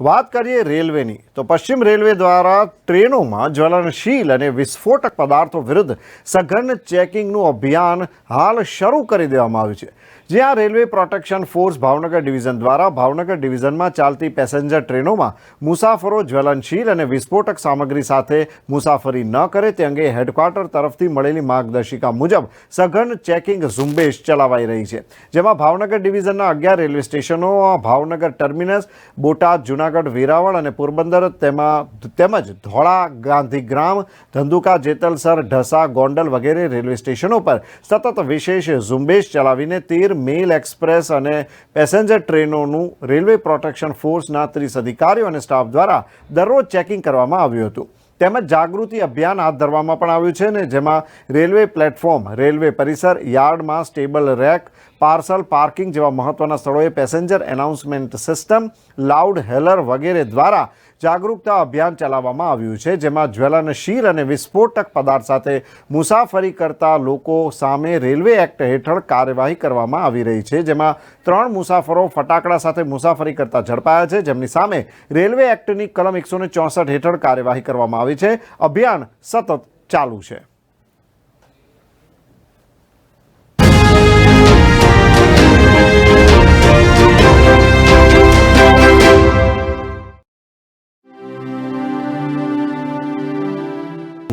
વાત કરીએ રેલવેની, તો પશ્ચિમ રેલવે દ્વારા ટ્રેનોમાં જ્વલનશીલ અને વિસ્ફોટક પદાર્થો વિરુદ્ધ સઘન ચેકિંગનું અભિયાન હાલ શરૂ કરી દેવામાં આવ્યું છે. જ્યાં railway protection force Bhavnagar division દ્વારા ભાવનગર ડિવિઝનમાં ચાલતી પેસેન્જર ટ્રેનોમાં મુસાફરો જ્વલનશીલ અને વિસ્ફોટક સામગ્રી સાથે મુસાફરી ન કરે તે અંગે હેડક્વાર્ટર તરફથી મળેલી માર્ગદર્શિકા મુજબ સઘન ચેકિંગ ઝુંબેશ ચલાવાઈ રહી છે. જેમાં ભાવનગર ડિવિઝનના અગિયાર રેલવે સ્ટેશનો, ભાવનગર ટર્મિનસ, બોટાદ જૂનાગઢ, વેરાવળ અને પોરબંદર તેમાં તેમજ ધોળા ગાંધીગ્રામ ધંધુકા જેતલસર, ઢસા ગોંડલ વગેરે રેલવે સ્ટેશનો પર સતત વિશેષ ઝુંબેશ ચલાવીને તેર મેલ એક્સપ્રેસ અને પેસેન્જર ટ્રેનોનું રેલવે પ્રોટેક્શન ફોર્સના ત્રીસ અધિકારીઓ અને સ્ટાફ દ્વારા દરરોજ ચેકિંગ કરવામાં આવ્યું હતું. તેમજ જાગૃતિ અભિયાન હાથ ધરવામાં પણ આવ્યું છે ને જેમાં રેલવે પ્લેટફોર્મ, રેલવે પરિસર, યાર્ડમાં સ્ટેબલ રેક પાર્સલ, પાર્કિંગ જેવા મહત્ત્વના સ્થળોએ passenger announcement system, loud hailer વગેરે દ્વારા જાગરૂકતા અભિયાન ચલાવવામાં આવ્યું છે, જેમાં જ્વલનશીલ અને વિસ્ફોટક પદાર્થ સાથે મુસાફરી કરતા લોકો સામે રેલવે એક્ટ હેઠળ કાર્યવાહી કરવામાં આવી રહી છે, જેમાં ત્રણ મુસાફરો ફટાકડા સાથે મુસાફરી કરતા ઝડપાયા છે, જેમની સામે રેલવે એક્ટની કલમ એકસો ચોસઠ હેઠળ કાર્યવાહી કરવામાં આવી છે, અભિયાન સતત ચાલુ છે.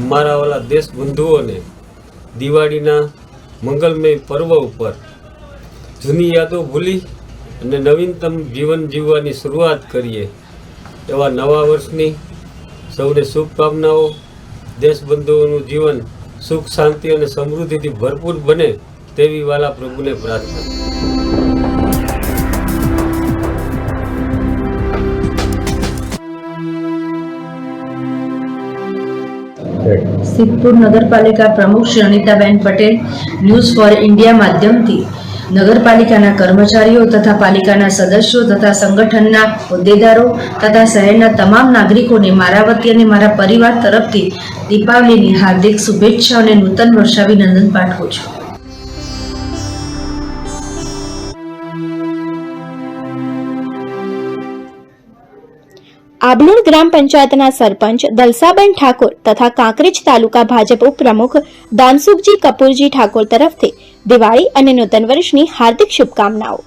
મારા વાલા દેશ બંધુઓને દિવાળીના મંગલમય પર્વ ઉપર જૂની યાદો ભૂલી અને નવીનતમ જીવન જીવવાની શરૂઆત કરીએ. એવા નવા વર્ષની સૌને શુભકામનાઓ. દેશબંધુઓનું જીવન સુખ, શાંતિ અને સમૃદ્ધિથી ભરપૂર બને તેવી વાલા પ્રભુને પ્રાર્થના. સિદ્ધપુર નગરપાલિકા પ્રમુખ Shri Anitaben Patel news for India માધ્યમથી નગરપાલિકાના કર્મચારીઓ તથા પાલિકાના સદસ્યો તથા સંગઠનના હોદ્દેદારો તથા શહેરના તમામ નાગરિકોને મારા વતી અને મારા પરિવાર તરફથી દીપાવલીની હાર્દિક શુભેચ્છા અને નૂતન વર્ષાભિનંદન પાઠવું છું. આબલુણ ગ્રામ પંચાયતના સરપંચ દલસાબેન ઠાકોર તથા કાંકરેજ તાલુકા ભાજપ ઉપપ્રમુખ દાનસુખજી કપૂરજી ઠાકોર તરફથી દિવાળી અને નૂતન વર્ષની હાર્દિક શુભકામનાઓ.